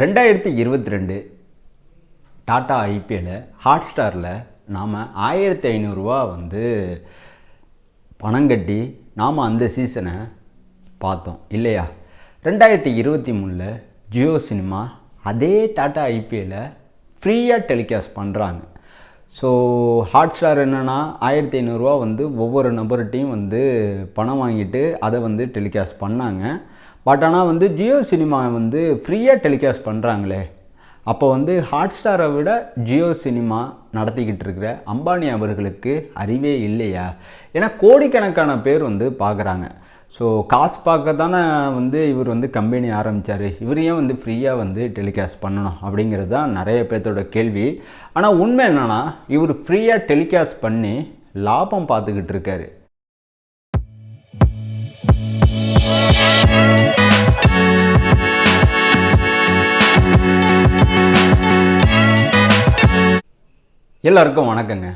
ரெண்டாயிரத்தி இருபத்தி ரெண்டு டாட்டா ஐபிஎல்ல ஹாட் ஸ்டாரில் நாம் ஆயிரத்தி ஐநூறுரூவா வந்து பணம் கட்டி நாம் அந்த சீசனை பார்த்தோம். இல்லையா? ரெண்டாயிரத்தி இருபத்தி மூணில் ஜியோ சினிமா அதே டாட்டா ஐபிஎல்லை ஃப்ரீயாக டெலிகாஸ்ட் பண்ணுறாங்க ஸோ ஹாட் ஸ்டார் என்னென்னா ஆயிரத்தி ஐநூறுரூவா வந்து ஒவ்வொரு நபர்கிட்டையும் வந்து பணம் வாங்கிட்டு அதை வந்து டெலிகாஸ்ட் பண்ணாங்க. பட் ஆனால் வந்து ஜியோ சினிமா வந்து ஃப்ரீயாக டெலிகாஸ்ட் பண்ணுறாங்களே அப்போ வந்து ஹாட் ஸ்டாரை விட ஜியோ சினிமா நடத்திக்கிட்டு இருக்கிற அம்பானி அவர்களுக்கு அறிவே இல்லையா? ஏன்னா கோடிக்கணக்கான பேர் வந்து பார்க்குறாங்க. ஸோ காசு பார்க்க தானே வந்து இவர் வந்து கம்பெனி ஆரம்பித்தார் இவரையும் வந்து ஃப்ரீயாக வந்து டெலிகாஸ்ட் பண்ணணும் அப்படிங்கிறது தான் நிறைய பேர்த்தோட கேள்வி. ஆனால் உண்மை என்னென்னா இவர் ஃப்ரீயாக டெலிகாஸ்ட் பண்ணி லாபம் பார்த்துக்கிட்டு இருக்காரு. எல்லாருக்கும் வணக்கங்க.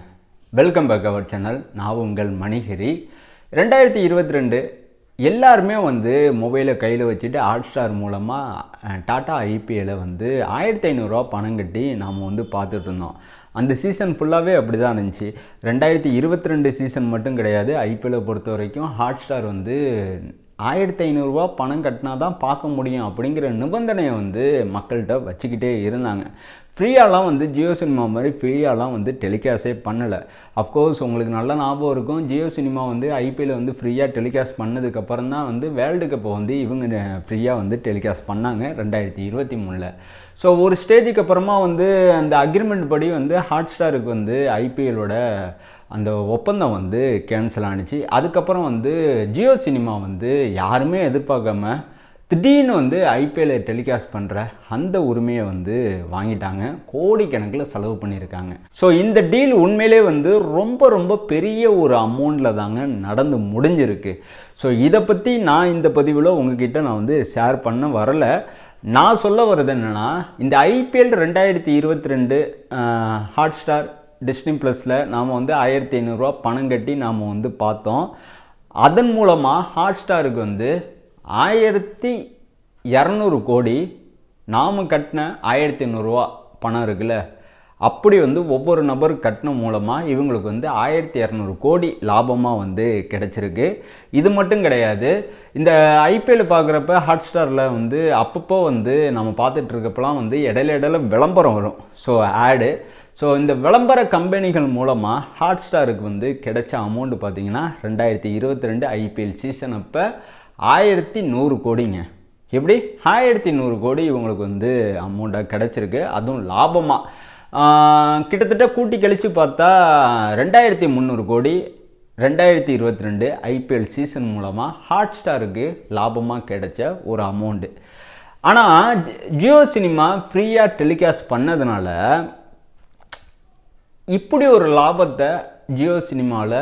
வெல்கம் பேக் அவர் சேனல் நான் உங்கள் மணிகிரி. ரெண்டாயிரத்தி இருபத்தி ரெண்டு எல்லாருமே வந்து மொபைலை கையில் வச்சுட்டு ஹாட் ஸ்டார் மூலமாக டாட்டா ஐபிஎல்லை வந்து ஆயிரத்தி ஐநூறுரூவா பணம் கட்டி நாம் வந்து பார்த்துட்டு இருந்தோம். அந்த சீசன் ஃபுல்லாகவே அப்படி தான் இருந்துச்சு. ரெண்டாயிரத்தி இருபத்தி ரெண்டு சீசன் மட்டும் கிடையாது. ஐபிஎல்லை பொறுத்த வரைக்கும் ஹாட் ஸ்டார் வந்து ஆயிரத்தி ஐநூறுரூவா பணம் கட்டினா தான் பார்க்க முடியும் அப்படிங்கிற நிபந்தனையை வந்து மக்கள்கிட்ட வச்சுக்கிட்டே இருந்தாங்க. ஃப்ரீயாலாம் வந்து ஜியோ சினிமா மாதிரி ஃப்ரீயாலாம் வந்து டெலிகாஸ்டே பண்ணலை. அஃப்கோர்ஸ் உங்களுக்கு நல்ல ஞாபகம் இருக்கும். ஜியோ சினிமா வந்து ஐபிஎல் வந்து ஃப்ரீயாக டெலிகாஸ்ட் பண்ணதுக்கப்புறம் தான் வந்து வேர்ல்டு கப்பை வந்து இவங்க ஃப்ரீயாக வந்து டெலிகாஸ்ட் பண்ணாங்க ரெண்டாயிரத்தி இருபத்தி மூணில். ஸோ ஒரு ஸ்டேஜுக்கு அப்புறமா வந்து அந்த அக்ரிமெண்ட் படி வந்து ஹாட் ஸ்டாருக்கு வந்து ஐபிஎலோட அந்த ஒப்பந்தம் வந்து கேன்சல் ஆணுச்சு அதுக்கப்புறம் வந்து ஜியோ சினிமா வந்து யாருமே எதிர்பார்க்காம திடீர்னு வந்து ஐபிஎல்லை டெலிகாஸ்ட் பண்ணுற அந்த உரிமையை வந்து வாங்கிட்டாங்க. கோடிக்கணக்கில் செலவு பண்ணியிருக்காங்க. ஸோ இந்த டீல் உண்மையிலே வந்து ரொம்ப ரொம்ப பெரிய ஒரு அமௌண்ட்டில் தாங்க நடந்து முடிஞ்சிருக்கு. ஸோ இதை பற்றி நான் இந்த பதிவில் உங்ககிட்ட நான் வந்து ஷேர் பண்ண வரலை. நான் சொல்ல வர்றது என்னென்னா இந்த ஐபிஎல் ரெண்டாயிரத்தி இருபத்தி ரெண்டு ஹாட் ஸ்டார் டிஸ்னி ப்ளஸில் நாம் வந்து ஆயிரத்தி ஐநூறுரூவா பணம் கட்டி நாம் வந்து பார்த்தோம். அதன் மூலமாக ஹாட் ஸ்டாருக்கு வந்து ஆயிரத்தி இரநூறு கோடி நாம் கட்டின ஆயிரத்தி ஐநூறுரூவா பணம் இருக்குல்ல? அப்படி வந்து ஒவ்வொரு நபர் கட்டின மூலமாக இவங்களுக்கு வந்து ஆயிரத்தி இரநூறு கோடி லாபமாக வந்து கிடச்சிருக்கு. இது மட்டும் கிடையாது. இந்த ஐபிஎல் பார்க்குறப்ப ஹாட் ஸ்டாரில் வந்து அப்பப்போ வந்து நம்ம பார்த்துட்ருக்கப்பெல்லாம் வந்து இடையில இடையில விளம்பரம் வரும். ஸோ ஆடு ஸோ இந்த விளம்பர கம்பெனிகள் மூலமாக ஹாட் ஸ்டாருக்கு வந்து கிடைச்ச அமௌண்ட் பார்த்தீங்கன்னா ரெண்டாயிரத்தி இருபத்தி ரெண்டு ஐபிஎல் சீசன் அப்போ ஆயிரத்தி நூறு கோடிங்க. எப்படி? ஆயிரத்தி நூறு கோடி இவங்களுக்கு வந்து அமௌண்ட்டாக கிடச்சிருக்கு. அதுவும் லாபமாக கிட்டத்தட்ட கூட்டி கழித்து பார்த்தா ரெண்டாயிரத்தி முந்நூறு கோடி ரெண்டாயிரத்தி இருபத்தி ரெண்டு ஐபிஎல் சீசன் மூலமாக ஹாட் ஸ்டாருக்கு லாபமாக கிடைச்ச ஒரு அமௌண்ட்டு ஆனால் ஜியோ சினிமா ஃப்ரீயாக டெலிகாஸ்ட் பண்ணதுனால இப்படி ஒரு லாபத்தை ஜியோ சினிமாவில்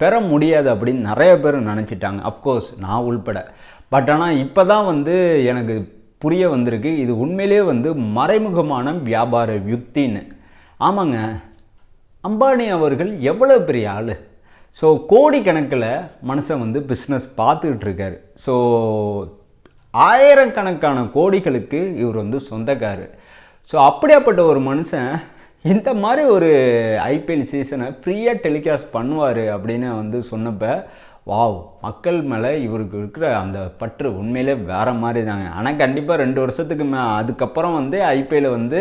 பெற முடியாது அப்படின்னு நிறைய பேர் நினச்சிட்டாங்க. அஃப்கோர்ஸ் நான் உள்பட. பட் ஆனால் இப்போ தான் வந்து எனக்கு புரிய வந்திருக்கு. இது உண்மையிலே வந்து மறைமுகமான வியாபார யுக்தின்னு. ஆமாங்க. அம்பானி அவர்கள் எவ்வளோ பெரிய ஆள்? ஸோ கோடிக்கணக்கில் மனுஷன் வந்து பிஸ்னஸ் பார்த்துக்கிட்டு இருக்காரு. ஸோ ஆயிரக்கணக்கான கோடிகளுக்கு இவர் வந்து சொந்தக்காரர். ஸோ அப்படியாப்பட்ட ஒரு மனுஷன் இந்த மாதிரி ஒரு ஐபிஎல் சீசனை ஃப்ரீயாக டெலிகாஸ்ட் பண்ணுவார் அப்படின்னு வந்து சொன்னப்போ வாவ் மக்கள் மேலே இவருக்கு இருக்கிற அந்த பற்று உண்மையிலே வேறு மாதிரி தாங்க. ஆனால் கண்டிப்பாக ரெண்டு வருஷத்துக்கு மே அதுக்கப்புறம் வந்து ஐபிஎல் வந்து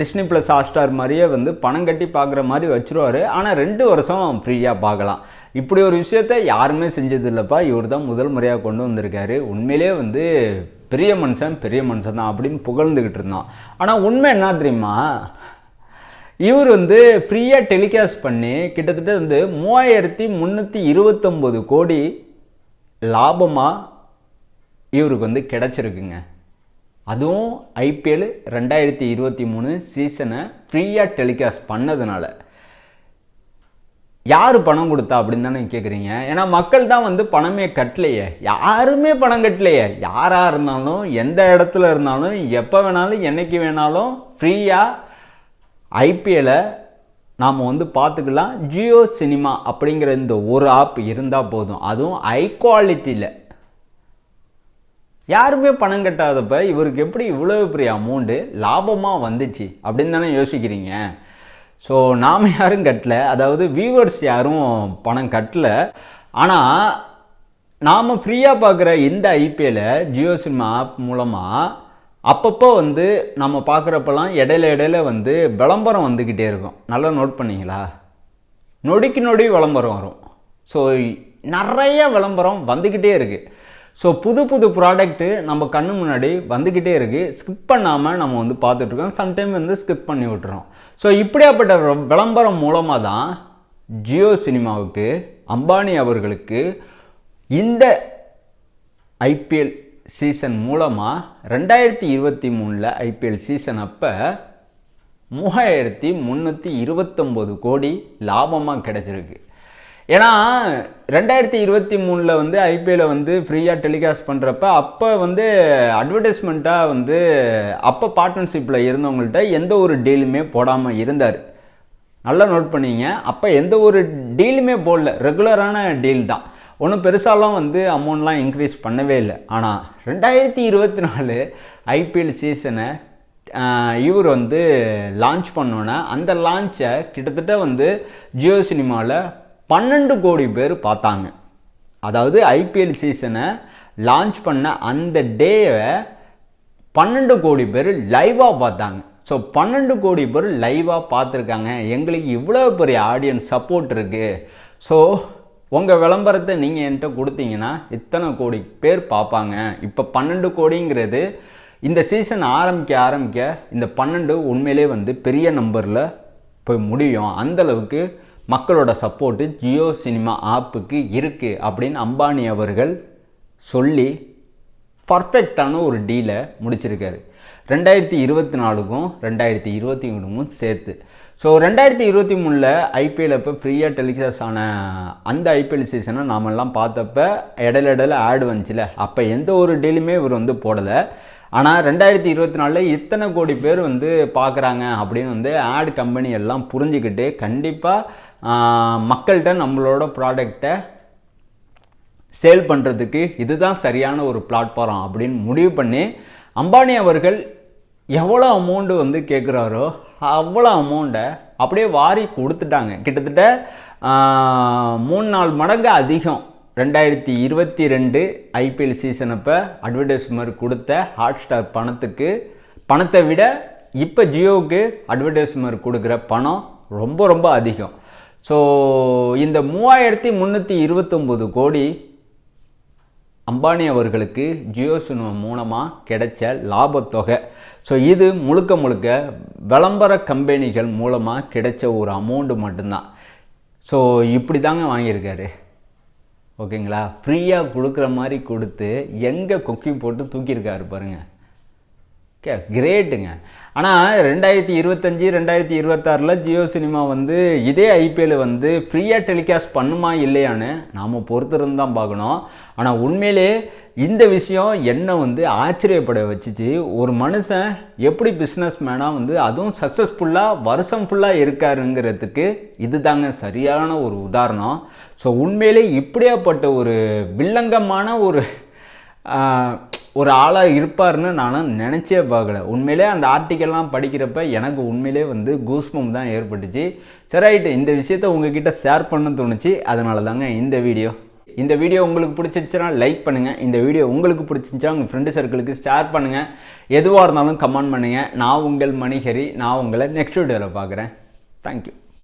டிஸ்னி ப்ளஸ் ஹாட்ஸ்டார் மாதிரியே வந்து பணம் கட்டி பார்க்குற மாதிரி வச்சுருவார். ஆனால் ரெண்டு வருஷம் ஃப்ரீயாக பார்க்கலாம் இப்படி ஒரு விஷயத்த யாருமே செஞ்சதில்லப்பா. இவர் தான் முதல் முறையாக கொண்டு வந்திருக்காரு. உண்மையிலே வந்து பெரிய மனுஷன் பெரிய மனுஷன் தான் அப்படின்னு புகழ்ந்துக்கிட்டு இருந்தான். ஆனால் உண்மை என்ன தெரியுமா? இவர் வந்து ஃப்ரீயாக டெலிகாஸ்ட் பண்ணி கிட்டத்தட்ட வந்து மூவாயிரத்தி முந்நூற்றி இருபத்தொம்போது கோடி லாபமாக இவருக்கு வந்து கிடச்சிருக்குங்க. அதுவும் ஐபிஎல் ரெண்டாயிரத்தி இருபத்தி மூணு சீசனை ஃப்ரீயாக டெலிகாஸ்ட் பண்ணதுனால. யார் பணம் கொடுத்தா அப்படின்னு தானே கேட்குறீங்க ஏன்னா மக்கள் தான் வந்து பணமே கட்டலையே. யாருமே பணம் கட்டலையே. யாராக இருந்தாலும் எந்த இடத்துல இருந்தாலும் எப்போ வேணாலும் என்னைக்கு வேணாலும் ஃப்ரீயாக ஐபிஎலை நாம் வந்து பார்த்துக்கலாம். ஜியோ சினிமா அப்படிங்கிற இந்த ஒரு ஆப் இருந்தால் போதும். அதுவும் ஹை குவாலிட்டியில் யாருமே பணம் கட்டாதப்ப இவருக்கு எப்படி இவ்வளோ பெரிய அமௌண்ட்டு லாபமாக வந்துச்சு அப்படின்னு தானே யோசிக்கிறீங்க? ஸோ நாம் யாரும் கட்டல. அதாவது வியூவர்ஸ் யாரும் பணம் கட்டல. ஆனால் நாம் ஃப்ரீயாக பார்க்குற இந்த ஐபிஎல்லை ஜியோ சினிமா ஆப் மூலமாக அப்பப்போ வந்து நம்ம பார்க்குறப்பெல்லாம் இடையில இடையில வந்து விளம்பரம் வந்துக்கிட்டே இருக்கும். நல்லா நோட் பண்ணீங்களா? நொடிக்கு நொடி விளம்பரம் வரும். ஸோ நிறைய விளம்பரம் வந்துக்கிட்டே இருக்குது ஸோ புது புது ப்ராடக்ட்டு நம்ம கண்ணு முன்னாடி வந்துக்கிட்டே இருக்குது ஸ்கிப் பண்ணாமல் நம்ம வந்து பார்த்துட்ருக்கோம் சம்டைம் வந்து ஸ்கிப் பண்ணி விட்டுறோம். ஸோ இப்படியாப்பட்ட விளம்பரம் மூலமாக தான் ஜியோ சினிமாவுக்கு அம்பானி அவர்களுக்கு இந்த ஐபிஎல் சீசன் மூலமாக ரெண்டாயிரத்தி இருபத்தி மூணில் ஐபிஎல் சீசன் அப்போ மூவாயிரத்தி முந்நூற்றி இருபத்தொம்போது கோடி லாபமாக கிடச்சிருக்கு. ஏன்னா ரெண்டாயிரத்தி இருபத்தி மூணில் வந்து ஐபிஎல்லை வந்து ஃப்ரீயாக டெலிகாஸ்ட் பண்ணுறப்ப அப்போ வந்து அட்வர்டைஸ்மெண்ட்டாக வந்து அப்போ பார்ட்னர்ஷிப்பில் இருந்தவங்கள்ட்ட எந்த ஒரு டீலுமே போடாமல் இருந்தார். நல்லா நோட் பண்ணிங்க. அப்போ எந்த ஒரு டீலுமே போடல. ரெகுலரான டீல் தான். ஒன்றும் பெருசாலாம் வந்து அமௌண்ட்லாம் இன்க்ரீஸ் பண்ணவே இல்லை. ஆனால் ரெண்டாயிரத்தி இருபத்தி நாலு ஐபிஎல் சீசனை இவர் வந்து லான்ச் பண்ணோன்னே அந்த லான்ச்சை கிட்டத்தட்ட வந்து ஜியோ சினிமாவில் பன்னெண்டு கோடி பேர் பார்த்தாங்க. அதாவது ஐபிஎல் சீசனை லான்ச் பண்ண அந்த டேவை பன்னெண்டு கோடி பேர் லைவாக பார்த்தாங்க. ஸோ பன்னெண்டு கோடி பேர் லைவாக பார்த்துருக்காங்க. எங்களுக்கு இவ்வளோ பெரிய ஆடியன்ஸ் சப்போர்ட் இருக்குது ஸோ உங்கள் விளம்பரத்தை நீங்கள் என்கிட்ட கொடுத்தீங்கன்னா இத்தனை கோடி பேர் பார்ப்பாங்க. இப்போ பன்னெண்டு கோடிங்கிறது இந்த சீசன் ஆரம்பிக்க ஆரம்பிக்க இந்த பன்னெண்டு உண்மையிலே வந்து பெரிய நம்பரில் போய் முடியும். அந்தளவுக்கு மக்களோட சப்போர்ட்டு ஜியோ சினிமா ஆப்புக்கு இருக்குது அப்படின்னு அம்பானி அவர்கள் சொல்லி பர்ஃபெக்டான ஒரு டீலை முடிச்சிருக்காரு. ரெண்டாயிரத்தி இருபத்தி நாலுக்கும் ரெண்டாயிரத்தி இருபத்தி மூணுக்கும் சேர்த்து. ஸோ ரெண்டாயிரத்தி இருபத்தி மூணில் ஐபிஎல் அப்போ ஃப்ரீயாக டெலிகாஸ்ட் ஆன அந்த ஐபிஎல் சீசனை நாமெல்லாம் பார்த்தப்ப இடையில இடையில ஆடு வந்துச்சுல. அப்போ எந்த ஒரு டீலுமே இவர் வந்து போடலை. ஆனால் ரெண்டாயிரத்தி இருபத்தி நாலில் இத்தனை கோடி பேர் வந்து பார்க்குறாங்க அப்படின்னு வந்து ஆட் கம்பெனி எல்லாம் புரிஞ்சுக்கிட்டு கண்டிப்பாக மக்கள்கிட்ட நம்மளோட ப்ராடக்டை சேல் பண்ணுறதுக்கு இதுதான் சரியான ஒரு பிளாட்ஃபார்ம் அப்படின்னு முடிவு பண்ணி அம்பானி அவர்கள் எவ்வளோ அமௌண்ட்டு வந்து கேட்குறாரோ அவ்வளோ அமௌண்ட்டை அப்படியே வாரி கொடுத்துட்டாங்க. கிட்டத்தட்ட மூணு நாலு மடங்கு அதிகம். ரெண்டாயிரத்தி இருபத்தி ரெண்டு ஐபிஎல் சீசன் அப்போ அட்வர்டைஸ்மெண்ட் கொடுத்த ஹாட்ஸ்டார் பணத்துக்கு பணத்தை விட இப்போ ஜியோவுக்கு அட்வர்டைஸ்மெண்ட் கொடுக்குற பணம் ரொம்ப ரொம்ப அதிகம். ஸோ இந்த மூவாயிரத்தி முந்நூற்றி இருபத்தொம்போது கோடி அம்பானி அவர்களுக்கு ஜியோ சினிமா மூலமாக கிடைச்ச லாபத்தொகை. ஸோ இது முழுக்க முழுக்க விளம்பர கம்பெனிகள் மூலமாக கிடைச்ச ஒரு அமௌண்ட்டு மட்டும்தான். ஸோ இப்படி தாங்க வாங்கியிருக்காரு ஓகேங்களா ஃப்ரீயாக கொடுக்குற மாதிரி கொடுத்து எங்கே கொக்கி போட்டு தூக்கியிருக்காரு பாருங்கள் கே கிரேட்டுங்க. ஆனால் ரெண்டாயிரத்தி இருபத்தஞ்சி ரெண்டாயிரத்தி இருபத்தாறில் ஜியோ சினிமா வந்து இதே ஐபிஎல் வந்து ஃப்ரீயாக டெலிகாஸ்ட் பண்ணுமா இல்லையான்னு நாம் பொறுத்திருந்து தான் பார்க்கணும். ஆனால் உண்மையிலே இந்த விஷயம் என்னை வந்து ஆச்சரியப்பட வச்சுச்சு ஒரு மனுஷன் எப்படி பிஸ்னஸ் மேனாக வந்து அதுவும் சக்ஸஸ்ஃபுல்லாக வருஷம் ஃபுல்லாக இருக்காருங்கிறதுக்கு இதுதாங்க சரியான ஒரு உதாரணம். ஸோ உண்மையிலே இப்படியாப்பட்ட ஒரு வில்லங்கமான ஒரு ஒரு ஆளாக இருப்பார்னு நானும் நினச்சே பார்க்கல. உண்மையிலே அந்த ஆர்டிக்கல்லாம் படிக்கிறப்ப எனக்கு உண்மையிலே வந்து கூஸ்மம் தான் ஏற்பட்டுச்சு. சரி ரைட்டு இந்த விஷயத்த உங்ககிட்ட ஷேர் பண்ண தோணுச்சு. அதனால தாங்க இந்த வீடியோ இந்த வீடியோ உங்களுக்கு பிடிச்சிருச்சுன்னா லைக் பண்ணுங்கள் இந்த வீடியோ உங்களுக்கு பிடிச்சிருந்துச்சா உங்கள் ஃப்ரெண்டு சர்க்கிளுக்கு ஷேர் பண்ணுங்கள் எதுவாக இருந்தாலும் கமெண்ட் பண்ணுங்கள் நான் உங்கள் மணிஹரி. நான் உங்களை நெக்ஸ்ட் வீடியோவில் பார்க்குறேன். தேங்க்யூ